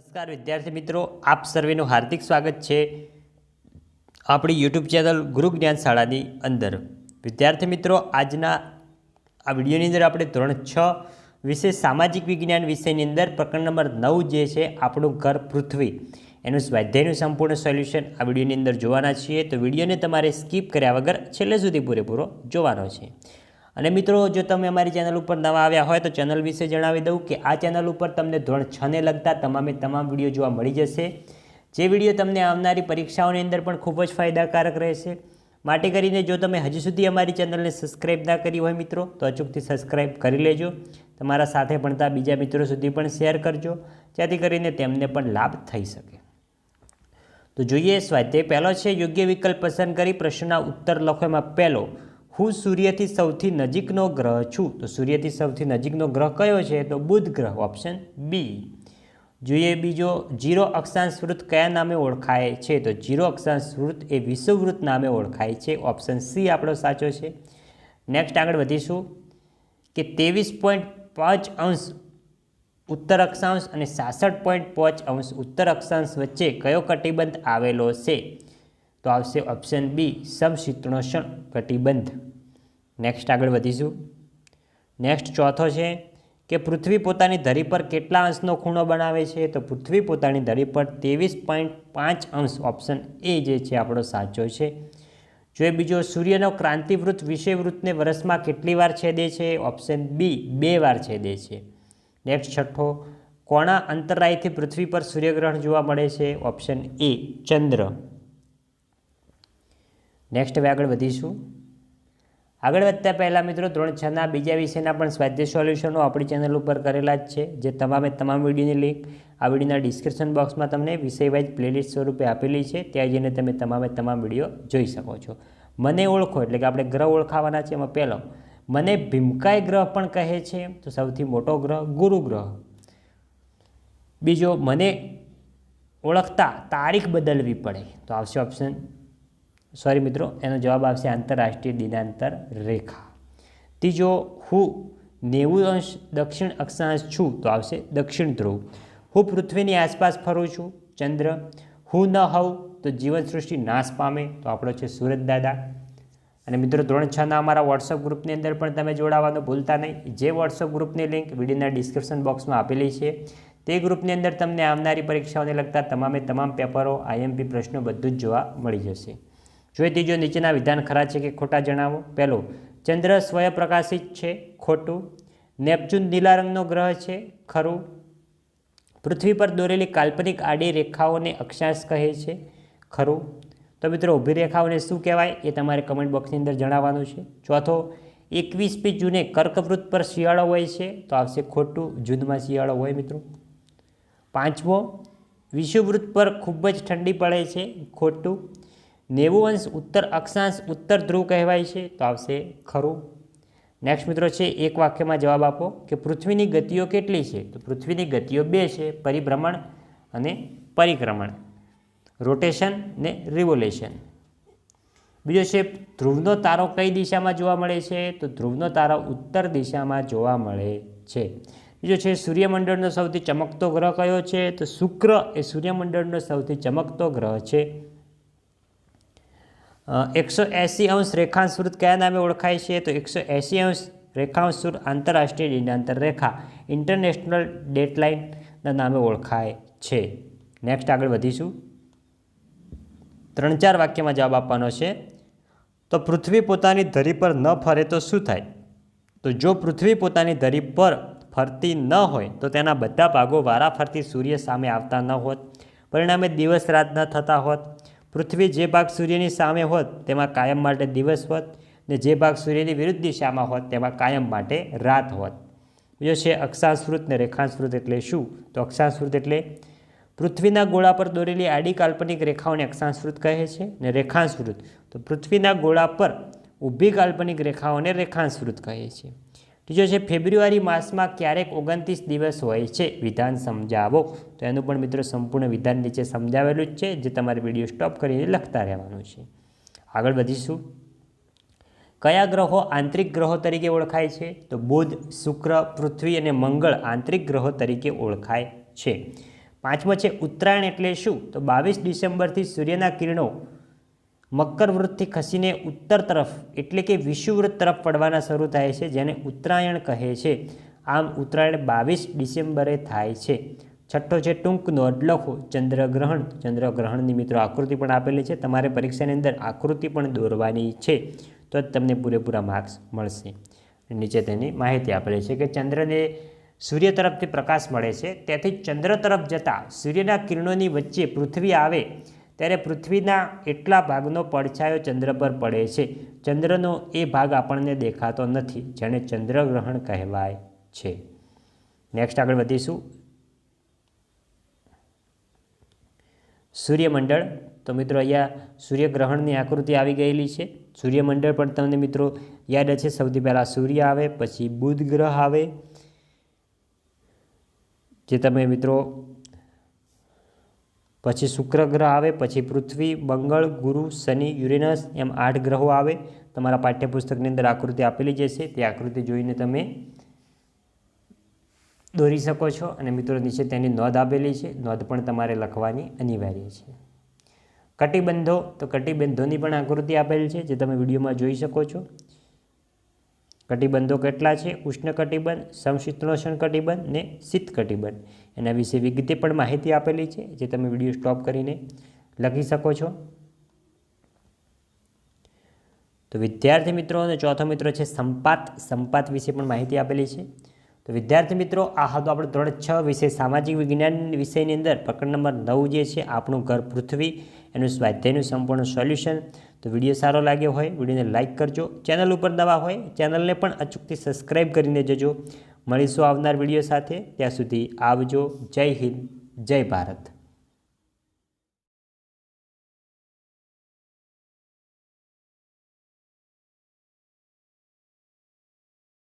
નમસ્કાર, વિદ્યાર્થી મિત્રો, આપ સર્વેનું હાર્દિક સ્વાગત છે આપણી યુટ્યુબ ચેનલ ગુરુ જ્ઞાન શાળાની અંદર. વિદ્યાર્થી મિત્રો, આજના આ વિડીયોની અંદર આપણે ધોરણ છ વિશે સામાજિક વિજ્ઞાન વિષયની અંદર પ્રકરણ નંબર નવ જે છે, આપણું ઘર પૃથ્વી, એનું સ્વાધ્યાયનું સંપૂર્ણ સોલ્યુશન આ વિડીયોની અંદર જોવાના છીએ. તો વિડીયોને તમારે સ્કીપ કર્યા વગર છેલ્લે સુધી પૂરેપૂરો જોવાનો છે. અને મિત્રો, જો તમે અમારી ચેનલ ઉપર નવા આવ્યા હોય તો ચેનલ વિશે જણાવી દઉં કે આ ચેનલ ઉપર તમને ધોરણ છને લગતા તમામે તમામ વીડિયો જોવા મળી જશે. જે વીડિયો તમને આવનારી પરીક્ષાઓની અંદર પણ ખૂબ જ ફાયદાકારક રહેશે. માટે કરીને જો તમે હજી સુધી અમારી ચેનલને સબસ્ક્રાઈબ ના કરી હોય મિત્રો, તો અચૂકથી સબસ્ક્રાઈબ કરી લેજો. તમારા સાથે ભણતા બીજા મિત્રો સુધી પણ શેર કરજો, જેથી કરીને તેમને પણ લાભ થઈ શકે. તો જોઈએ, સ્વાધ્યાય પહેલો છે, યોગ્ય વિકલ્પ પસંદ કરી પ્રશ્નના ઉત્તર લખો. એમાં પહેલો હું સૂર્યથી સૌથી નજીકનો ગ્રહ છું. તો સૂર્યથી સૌથી નજીકનો ગ્રહ કયો છે? તો બુધ ગ્રહ ઓપ્શન બી જોઈએ બીજો, જીરો અક્ષાંશ વૃત્ત કયા નામે ઓળખાય છે? તો જીરો અક્ષાંશ વૃત્ત એ વિષુવવૃત્ત નામે ઓળખાય છે. ઓપ્શન સી આપણો સાચો છે. નેક્સ્ટ આગળ વધીશું. કે ત્રેવીસ પોઈન્ટ પાંચ અંશ ઉત્તર અક્ષાંશ અને સાસઠ પોઈન્ટ પાંચ અંશ ઉત્તર અક્ષાંશ વચ્ચે કયો કટિબંધ આવેલો છે? તો આવશે ઓપ્શન બી સમશીતોષ્ણ કટિબંધ. નેક્સ્ટ આગળ વધીશું. નેક્સ્ટ ચોથો છે કે પૃથ્વી પોતાની ધરી પર કેટલા અંશનો ખૂણો બનાવે છે? તો પૃથ્વી પોતાની ધરી પર ત્રેવીસ પોઈન્ટ પાંચ અંશ ઓપ્શન એ જે છે આપણો સાચો છે. જોઈએ બીજો સૂર્યનો ક્રાંતિવૃત્ત વિષયવૃત્તને વર્ષમાં કેટલી વાર છેદે છે? ઓપ્શન બી બે વાર છેદે છે. નેક્સ્ટ છઠ્ઠો કોણા અંતરાયથી પૃથ્વી પર સૂર્યગ્રહણ જોવા મળે છે? ઓપ્શન એ ચંદ્ર. નેક્સ્ટ હવે આગળ વધીશું. આગળ વધતા પહેલાં મિત્રો, ધોરણ છના બીજા વિષયના પણ સ્વાધ્યાય સોલ્યુશનો આપણી ચેનલ ઉપર કરેલા જ છે, જે તમામે તમામ વિડીયોની લિંક આ વિડીયોના ડિસ્ક્રિપ્શન બોક્સમાં તમને વિષયવાઇઝ પ્લેલિસ્ટ સ્વરૂપે આપેલી છે, ત્યાં જઈને તમે તમામે તમામ વીડિયો જોઈ શકો છો. મને ઓળખો, એટલે કે આપણે ગ્રહ ઓળખાવાના છે એમાં પહેલો. મને ભીમકાય ગ્રહ પણ કહે છે, તો સૌથી મોટો ગ્રહ ગુરુ ગ્રહ. બીજો, મને ઓળખતા તારીખ બદલવી પડે, તો આવશે ઓપ્શન સોરી મિત્રો, એનો જવાબ આવશે આંતરરાષ્ટ્રીય દિનાંતર રેખા. ત્રીજો, હું નેવું અંશ દક્ષિણ અક્ષાંશ છું તો આવશે દક્ષિણ ધ્રુવ. હું પૃથ્વીની આસપાસ ફરું છું, ચંદ્ર. હું ન હોઉં તો જીવનસૃષ્ટિ નાશ પામે તો આપણો છે સુરત દાદા. અને મિત્રો, ધોરણ છના અમારા વોટ્સઅપ ગ્રુપની અંદર પણ તમે જોડાવાનું ભૂલતા નહીં. જે વોટ્સઅપ ગ્રુપની લિંક વિડીયોના ડિસ્ક્રિપ્શન બોક્સમાં આપેલી છે, તે ગ્રુપની અંદર તમને આવનારી પરીક્ષાઓને લગતા તમામે તમામ પેપરો, આઈએમપી પ્રશ્નો બધું જ જોવા મળી જશે. જોઈએ દીજો, નીચેના વિધાન ખરા છે કે ખોટા જણાવો? પહેલો, ચંદ્ર સ્વયંપ્રકાશિત છે, ખોટું. નેપચ્યુન નીલા રંગનો ગ્રહ છે, ખરું. પૃથ્વી પર દોરેલી કાલ્પનિક આડી રેખાઓને અક્ષાંશ કહે છે, ખરું. તો મિત્રો, ઊભી રેખાઓને શું કહેવાય એ તમારે કમેન્ટ બોક્સની અંદર જણાવવાનું છે. ચોથો એકવીસમી જૂને કર્કવૃત્ત પર શિયાળો હોય છે, તો આવશે ખોટું, જૂનમાં શિયાળો હોય મિત્રો. પાંચમો, વિષુવવૃત્ત પર ખૂબ જ ઠંડી પડે છે, ખોટું. નેવું અંશ ઉત્તર અક્ષાંશ ઉત્તર ધ્રુવ કહેવાય છે, તો આવશે ખરું. નેક્સ્ટ મિત્રો છે, એક વાક્યમાં જવાબ આપો કે પૃથ્વીની ગતિઓ કેટલી છે? તો પૃથ્વીની ગતિઓ બે છે, પરિભ્રમણ અને પરિક્રમણ. રોટેશન ને રિવોલ્યુશન બીજો છે, ધ્રુવનો તારો કઈ દિશામાં જોવા મળે છે? તો ધ્રુવનો તારો ઉત્તર દિશામાં જોવા મળે છે. બીજો છે, સૂર્યમંડળનો સૌથી ચમકતો ગ્રહ કયો છે? તો શુક્ર એ સૂર્યમંડળનો સૌથી ચમકતો ગ્રહ છે. એકસો એંસી અંશ રેખાંશ વૃત્ત કયા નામે ઓળખાય છે? તો એકસો એંસી અંશ રેખાંશ વૃત્ત આંતરરાષ્ટ્રીય દિનાંતર રેખા ઇન્ટરનેશનલ ડેટલાઇનના નામે ઓળખાય છે. નેક્સ્ટ આગળ વધીશું. ત્રણ ચાર વાક્યમાં જવાબ આપવાનો છે. તો પૃથ્વી પોતાની ધરી પર ન ફરે તો શું થાય? તો જો પૃથ્વી પોતાની ધરી પર ફરતી ન હોય, તો તેના બધા ભાગો વારા ફરતી સૂર્ય સામે આવતા ન હોત. પરિણામે દિવસ રાત ન થતા હોત. પૃથ્વી જે ભાગ સૂર્યની સામે હોત, તેમાં કાયમ માટે દિવસ હોત ને જે ભાગ સૂર્યની વિરુદ્ધ દિશામાં હોત, તેમાં કાયમ માટે રાત હોત. બીજો છે અક્ષાંશૃત ને રેખાંશૃત એટલે શું? તો અક્ષાંશૃત એટલે પૃથ્વીના ગોળા પર દોરેલી આડી કાલ્પનિક રેખાઓને અક્ષાંશૃત કહે છે ને રેખાંશૃત તો પૃથ્વીના ગોળા પર ઊભી કાલ્પનિક રેખાઓને રેખાંશૃત કહે છે. ત્રીજો છે, ફેબ્રુઆરી માસમાં ક્યારેક ઓગણત્રીસ દિવસ હોય છે, વિધાન સમજાવો. તો એનું પણ મિત્રો સંપૂર્ણ વિધાન નીચે સમજાવેલું જ છે, જે તમારે વીડિયો સ્ટોપ કરીને લખતા રહેવાનું છે. આગળ વધીશું. કયા ગ્રહો આંતરિક ગ્રહો તરીકે ઓળખાય છે? તો બુધ, શુક્ર, પૃથ્વી અને મંગળ આંતરિક ગ્રહો તરીકે ઓળખાય છે. પાંચમો છે, ઉત્તરાયણ એટલે શું? તો બાવીસ ડિસેમ્બરથી સૂર્યના કિરણો મકર વૃત્તથી ખસીને ઉત્તર તરફ, એટલે કે વિષુવૃત્ત તરફ પડવાના શરૂ થાય છે, જેને ઉત્તરાયણ કહે છે. આમ ઉત્તરાયણ બાવીસ ડિસેમ્બરે થાય છે. છઠ્ઠો છે ટૂંક નોંધ લખો. ચંદ્રગ્રહણ. ચંદ્રગ્રહણની મિત્રો આકૃતિ પણ આપેલી છે. તમારે પરીક્ષાની અંદર આકૃતિ પણ દોરવાની છે. તો જ તમને પૂરેપૂરા માર્ક્સ મળશે. નીચે તેની માહિતી આપેલી છે કે ચંદ્રને સૂર્ય તરફથી પ્રકાશ મળે છે. તેથી ચંદ્ર તરફ જતાં સૂર્યના કિરણોની વચ્ચે પૃથ્વી આવે. ત્યારે પૃથ્વીના એટલા ભાગનો પડછાયો ચંદ્ર પર પડે છે. ચંદ્રનો એ ભાગ આપણને દેખાતો નથી, જેને ચંદ્રગ્રહણ કહેવાય છે. નેક્સ્ટ આગળ વધીશું. સૂર્યમંડળ. તો મિત્રો અહીંયા સૂર્યગ્રહણની આકૃતિ આવી ગયેલી છે. સૂર્યમંડળ પણ તમને મિત્રો યાદ છે, સૌથી પહેલાં સૂર્ય આવે, પછી બુધ ગ્રહ આવે. જે તમે મિત્રો પછી શુક્ર ગ્રહ આવે, પછી પૃથ્વી, મંગળ, ગુરુ, શનિ, યુરેનસ એમ આઠ ગ્રહો આવે. તમારા પાઠ્યપુસ્તકની અંદર આકૃતિ આપેલી જ છે તે આકૃતિ જોઈને તમે દોરી શકો છો. અને મિત્રો, નીચે તેની નોંધ આપેલી છે. નોંધ પણ તમારે લખવાની અનિવાર્ય છે. કટિબંધો, તો કટિબંધોની પણ આકૃતિ આપેલ છે, જે તમે વિડીયોમાં જોઈ શકો છો. કટિબંધો કેટલા છે? ઉષ્ણ કટિબંધ સમશીતોષ્ણ કટિબંધ ને શીત કટિબંધ એના વિશે વિગતે પણ માહિતી આપેલી છે, જે તમે વીડિયો સ્ટોપ કરીને લખી શકો છો. તો વિદ્યાર્થી મિત્રો, અને ચોથો મિત્રો છે સંપાત. સંપાત વિશે પણ માહિતી આપેલી છે. તો વિદ્યાર્થી મિત્રો, આ હતો આપણે ધોરણ છ વિષય સામાજિક વિજ્ઞાન વિષયની અંદર પ્રકરણ નંબર નવ જે છે આપણું ઘર પૃથ્વી. એનું સ્વાધ્યાયનું સંપૂર્ણ સોલ્યુશન. તો વીડિયો સારો લાગ્યો હોય, વિડીયોને લાઇક કરજો. ચેનલ ઉપર નવા હોય, ચેનલને પણ અચૂકથી સબસ્ક્રાઈબ કરીને જજો મળીશું આવનાર વીડિયો સાથે. ત્યાં સુધી આવજો. જય હિન્દ, જય ભારત.